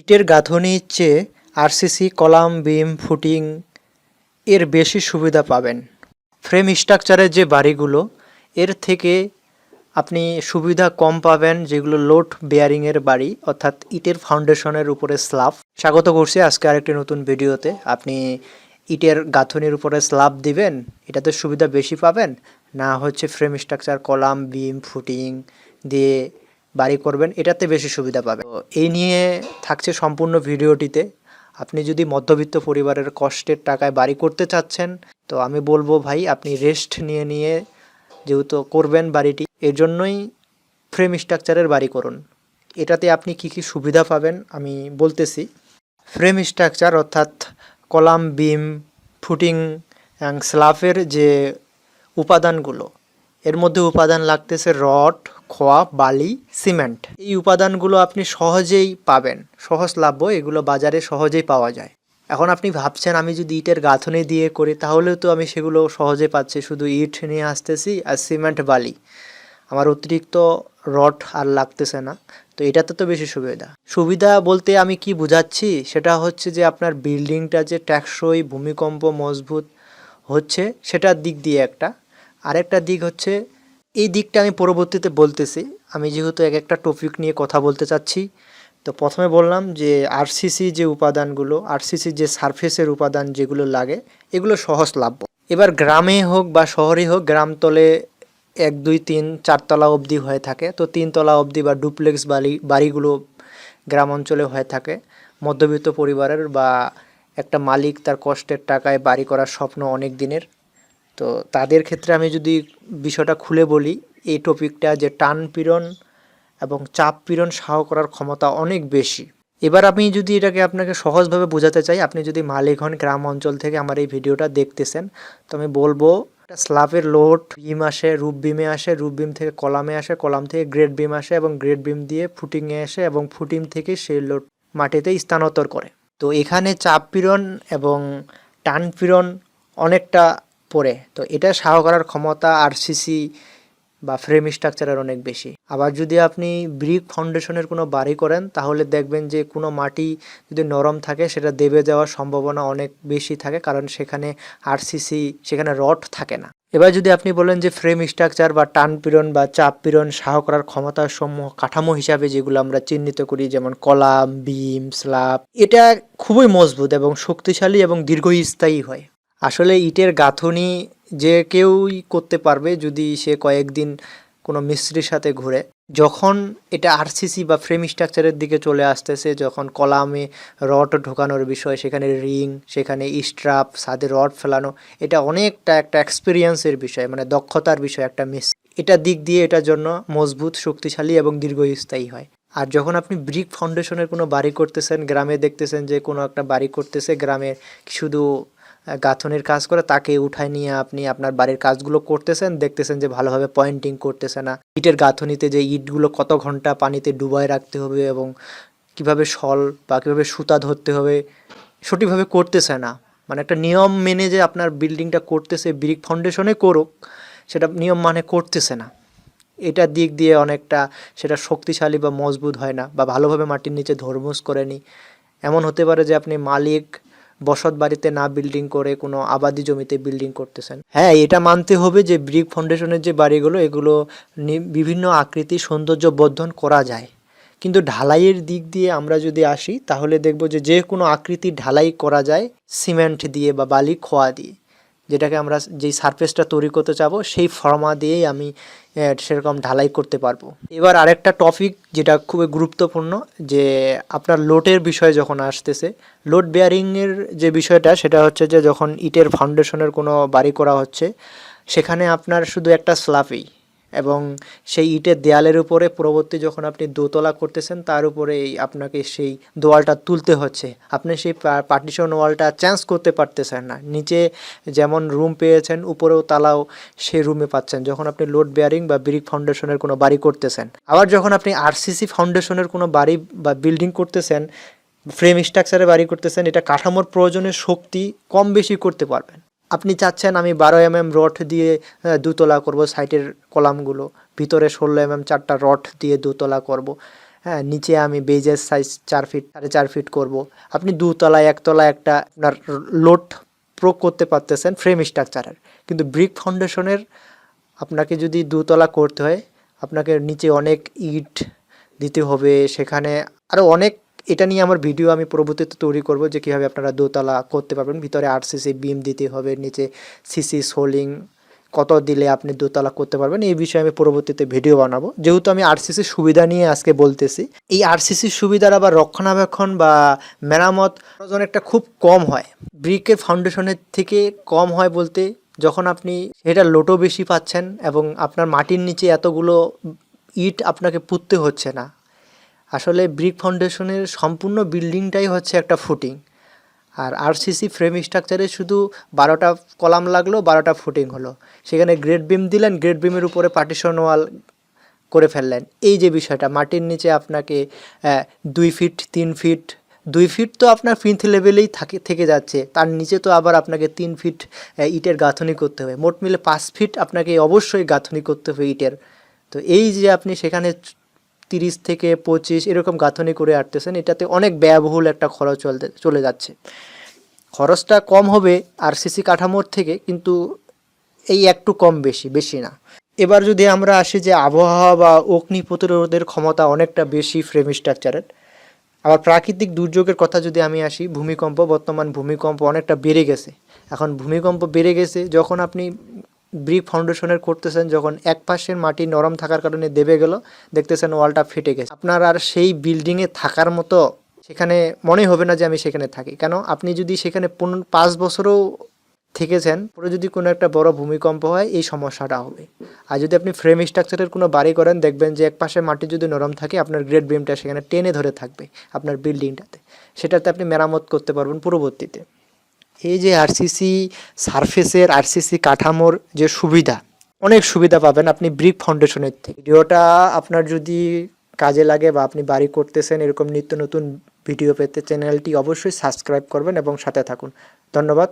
ইটের গাঁথনির চেয়ে RCC, column beam footing এর বেশি সুবিধা পাবেন। ফ্রেম স্ট্রাকচারের যে বাড়িগুলো, এর থেকে আপনি সুবিধা কম পাবেন যেগুলো লোড বেয়ারিংয়ের বাড়ি, অর্থাৎ ইটের ফাউন্ডেশনের উপরে স্ল্যাব স্বাগত করছি আজকে আরেকটি নতুন ভিডিওতে। আপনি ইটের গাঁথনির উপরে স্ল্যাব দিবেন, এটাতে সুবিধা বেশি পাবেন? না হচ্ছে frame structure, column beam footing দিয়ে বাড়ি করবেন, এটাতে বেশি সুবিধা পাবেন। তো এই নিয়ে থাকছে সম্পূর্ণ ভিডিওটিতে। আপনি যদি মধ্যবিত্ত পরিবারের কষ্টের টাকায় বাড়ি করতে চাচ্ছেন, তো আমি বলব ভাই, আপনি রেস্ট নিয়ে নিয়ে যেহেতু করবেন বাড়িটি, এর জন্যই ফ্রেম স্ট্রাকচারের বাড়ি করুন। এটাতে আপনি কি কি সুবিধা পাবেন আমি বলতেছি। ফ্রেম স্ট্রাকচার অর্থাৎ কলাম, বিম ফুটিং অ্যান্ড স্লাফের যে উপাদানগুলো, এর মধ্যে উপাদান লাগতেছে রড খোয়া, বালি, সিমেন্ট। এই উপাদানগুলো আপনি সহজেই পাবেন। সহজলভ্য এগুলো বাজারে সহজেই পাওয়া যায়। এখন আপনি ভাবছেন, আমি যদি ইটের গাঁথনি দিয়ে করি, তাহলেও তো আমি সেগুলো সহজে পাচ্ছি। শুধু ইট নিয়ে আসতেছি আর সিমেন্ট, বালি। আমার অতিরিক্ত রড আর লাগতেছে না। তো এটাতে তো বেশি সুবিধা। সুবিধা বলতে আমি কি বুঝাচ্ছি? সেটা হচ্ছে যে আপনার বিল্ডিংটা যে ট্যাক্সই ভূমিকম্প মজবুত হচ্ছে, সেটার দিক দিয়ে একটা। আরেকটা দিক হচ্ছে এই দিকটা আমি পরবর্তীতে বলতেছি। আমি যেহেতু এক একটা টপিক নিয়ে কথা বলতে চাচ্ছি, তো প্রথমে বললাম যে আরসিসি যে উপাদানগুলো আরসিসি যে সারফেসের উপাদান যেগুলো লাগে, এগুলো সহজ সহজলভ্য। এবার গ্রামে হোক বা শহরে হোক গ্রামতলে এক, দুই, তিন, চারতলা অবধি হয়ে থাকে। তো তিনতলা অবধি বা ডুপ্লেক্স বাড়ি বাড়িগুলো গ্রাম অঞ্চলে হয়ে থাকে। মধ্যবিত্ত পরিবারের বা একটা মালিক তার কষ্টের টাকায় বাড়ি করার স্বপ্ন অনেক দিনের। তো তাদের ক্ষেত্রে আমি যদি বিষয়টা খুলে বলি, এই টপিকটা যে টান পীড়ন এবং চাপ পীড়ন সাহ করার ক্ষমতা অনেক বেশি। এবার আমি যদি এটাকে আপনাকে সহজভাবে বোঝাতে চাই, আপনি যদি মালিক হন গ্রাম অঞ্চল থেকে আমার এই ভিডিওটা দেখতেছেন, তো আমি বলব, একটা স্ল্যাবের লোড বিম আসে, রূপ বিমে আসে, রূপ বিম থেকে কলামে আসে, কলাম থেকে গ্রেড বিম আসে এবং গ্রেড বিম দিয়ে ফুটিংয়ে আসে এবং ফুটিং থেকে সেই লোড মাটিতে স্থানান্তর করে। তো এখানে চাপ পীড়ন এবং টান পীড়ন অনেকটা পড়ে তো এটা সাহ করার ক্ষমতা আরসিসি বা ফ্রেম স্ট্রাকচারের অনেক বেশি। আবার যদি আপনি ব্রিক ফাউন্ডেশনের কোনো বাড়ি করেন, তাহলে দেখবেন যে কোনো মাটি যদি নরম থাকে, সেটা দেবে যাওয়ার সম্ভাবনা অনেক বেশি থাকে, কারণ সেখানে আরসিসি সেখানে রড থাকে না। এবার যদি আপনি বলেন যে ফ্রেম স্ট্রাকচার বা টান পীড়ন বা চাপ পীড়ন সাহ করার ক্ষমতার সমূহ, কাঠামো হিসাবে যেগুলো আমরা চিহ্নিত করি, যেমন কলাম, বিম, স্ল্যাব, এটা খুবই মজবুত এবং শক্তিশালী এবং দীর্ঘস্থায়ী হয়। আসলে ইটের গাঁথনি যে কেউই করতে পারবে যদি সে কয়েকদিন কোনো মিস্ত্রির সাথে ঘুরে। যখন এটা আরসিসি বা ফ্রেম স্ট্রাকচারের দিকে চলে আসতেছে, যখন কলামে রড ঢোকানোর বিষয়, সেখানে রিং সেখানে স্ট্রাপ সাদে রড ফেলানো, এটা অনেকটা একটা এক্সপিরিয়েন্সের বিষয় মানে দক্ষতার বিষয় একটা মিস এটা দিক দিয়ে এটার জন্য মজবুত, শক্তিশালী এবং দীর্ঘস্থায়ী হয়। আর যখন আপনি ব্রিক ফাউন্ডেশনের কোনো বাড়ি করতেছেন, গ্রামে দেখতেছেন যে কোনো একটা বাড়ি করতেছে গ্রামের শুধু গাঁথনির কাজ করে তাকে উঠায় নিয়ে আপনি আপনার বাড়ির কাজগুলো করতেছেন, দেখতেছেন যে ভালোভাবে পয়েন্টিং করতেছে না। ইটের গাঁথনিতে যে ইটগুলো কত ঘণ্টা পানিতে ডুবায় রাখতে হবে এবং কীভাবে শল বা কীভাবে সুতা ধরতে হবে, সঠিকভাবে করতেছে না। মানে একটা নিয়ম মেনে যে আপনার বিল্ডিংটা করতেছে ব্রিক ফাউন্ডেশনে করুক, সেটা নিয়ম মানে করতেছে না। এটার দিক দিয়ে অনেকটা সেটা শক্তিশালী বা মজবুত হয় না বা ভালোভাবে মাটির নিচে ধর্মুস করেনি। এমন হতে পারে যে আপনি মালিক বসত বাড়িতে না বিল্ডিং করে কোনো আবাদি জমিতে বিল্ডিং করতেছেন। হ্যাঁ এটা মানতে হবে যে ব্রিক ফাউন্ডেশনের যে বাড়িগুলো, এগুলো বিভিন্ন আকৃতি সৌন্দর্য বর্ধন করা যায়। কিন্তু ঢালাইয়ের দিক দিয়ে আমরা যদি আসি, তাহলে দেখব যে যে কোনো আকৃতি ঢালাই করা যায়, সিমেন্ট দিয়ে বা বালি, খোয়া দিয়ে। যেটাকে আমরা যেই সারফেসটা তৈরি করতে চাবো, সেই ফর্মা দিয়েই আমি সেরকম ঢালাই করতে পারব। এবার আরেকটা টপিক যেটা খুবই গুরুত্বপূর্ণ, যে আপনার লোডের বিষয় যখন আসতেছে লোড বেয়ারিংয়ের যে বিষয়টা, সেটা হচ্ছে যে যখন ইটের ফাউন্ডেশনের কোনো বাড়ি করা হচ্ছে, সেখানে আপনার শুধু একটা স্ল্যাবই এবং সেই ইটের দেয়ালের উপরে পরবর্তী যখন আপনি দোতলা করতেছেন, তার উপরে এই আপনাকে সেই দেওয়ালটা তুলতে হচ্ছে। আপনি সেই পার্টিশন ওয়ালটা চেঞ্জ করতে পারতেছেন না। নিচে যেমন রুম পেয়েছেন, উপরেও তালাও সেই রুমে পাচ্ছেন, যখন আপনি লোড বেয়ারিং বা ব্রিক ফাউন্ডেশনের কোনো বাড়ি করতেছেন। আবার যখন আপনি আরসিসি ফাউন্ডেশনের কোনো বাড়ি বা বিল্ডিং করতেছেন ফ্রেম স্ট্রাকচারে বাড়ি করতেছেন, এটা কাঠামোর প্রয়োজনের শক্তি কম বেশি করতে পারবেন। আপনি চাচ্ছেন আমি বারো এম এম রড দিয়ে দুতলা করব, সাইটের কলামগুলো। ভিতরে ষোলো এম এম চারটা রড দিয়ে দুতলা করব। হ্যাঁ নিচে আমি বেজের সাইজ চার ফিট সাড়ে চার ফিট করব। আপনি দুতলায়, একতলায় একটা আপনার লোড প্রয়োগ করতে পারতেছেন ফ্রেম স্ট্রাকচারের কিন্তু ব্রিক ফাউন্ডেশনের আপনাকে যদি দুতলা করতে হয়, আপনাকে নিচে অনেক ইট দিতে হবে। সেখানে আরও অনেক এটা নিয়ে আমার ভিডিও আমি পরবর্তীতে তৈরি করব যে কীভাবে আপনারা দোতলা করতে পারবেন। ভিতরে আট সিসি বিম দিতে হবে, নিচে সিসি সোলিং কত দিলে আপনি দোতলা করতে পারবেন, এই বিষয়ে আমি পরবর্তীতে ভিডিও বানাবো। যেহেতু আমি আরসিসির সুবিধা নিয়ে আজকে বলতেছি, এই আরসিসির সুবিধার আবার রক্ষণাবেক্ষণ বা মেরামত অনেকটা খুব কম হয়। ব্রিকের ফাউন্ডেশনের থেকে কম হয় বলতে, যখন আপনি এটা লোটো বেশি পাচ্ছেন এবং আপনার মাটির নিচে এতগুলো ইট আপনাকে পুঁততে হচ্ছে না আসলে ব্রিক ফাউন্ডেশনের সম্পূর্ণ বিল্ডিংটাই হচ্ছে একটা ফুটিং। আর আরসিসি ফ্রেম স্ট্রাকচারে শুধু বারোটা কলাম লাগল, বারোটা ফুটিং হলো। সেখানে গ্রেড বিম দিলেন গ্রেড বিমের উপরে পার্টিশন ওয়াল করে ফেললেন। এই যে বিষয়টা, মাটির নিচে আপনাকে দুই ফিট তিন ফিট দুই ফিট তো আপনার ফিন্থ লেভেলেই থাকে, থেকে যাচ্ছে। তার নিচে তো আবার আপনাকে তিন ফিট ইটের গাঁথনি করতে হবে। মোট মিলে পাঁচ ফিট আপনাকে অবশ্যই গাঁথনি করতে হবে ইটের। তো এই যে আপনি সেখানে তিরিশ থেকে পঁচিশ এরকম গাঁথনি করে আটতেছেন, এটাতে অনেক ব্যয়বহুল একটা খরচ চলে যাচ্ছে। খরচটা কম হবে আর সিসি কাঠামোর থেকে, কিন্তু এই একটু কম বেশি বেশি না। এবার যদি আমরা আসি যে আবহাওয়া বা অগ্নি প্রতিরোধের ক্ষমতা অনেকটা বেশি ফ্রেম স্ট্রাকচারের আবার প্রাকৃতিক দুর্যোগের কথা যদি আমি আসি, ভূমিকম্প, বর্তমান ভূমিকম্প অনেকটা বেড়ে গেছে। এখন ভূমিকম্প বেড়ে গেছে, যখন আপনি ব্রিক ফাউন্ডেশনের করতেছেন যখন এক পাশের মাটি নরম থাকার কারণে দেবে গেল, দেখতেছেন ওয়ালটা ফেটে গেছে। আপনার আর সেই বিল্ডিংয়ে থাকার মতো সেখানে মনে হবে না যে আমি সেখানে থাকি। কেন? আপনি যদি সেখানে পাঁচ বছরও থেকেছেন, পরে যদি কোনো একটা বড় ভূমিকম্প হয়, এই সমস্যাটা হবে। আর যদি আপনি ফ্রেম স্ট্রাকচারের কোনো বাড়ি করেন, দেখবেন যে এক পাশে মাটি যদি নরম থাকে, আপনার গ্রেড বিমটা সেখানে টেনে ধরে থাকবে, আপনার বিল্ডিংটাতে সেটাতে আপনি মেরামত করতে পারবেন পরবর্তীতে। এই যে আরসিসি সারফেসের আরসিসি কাঠামোর যে সুবিধা, অনেক সুবিধা পাবেন আপনি ব্রিক ফাউন্ডেশনের থেকে। ভিডিওটা আপনার যদি কাজে লাগে বা আপনি বাড়ি করতেছেন, এরকম নিত্য নতুন ভিডিও পেতে চ্যানেলটি অবশ্যই সাবস্ক্রাইব করবেন এবং সাথে থাকুন। ধন্যবাদ।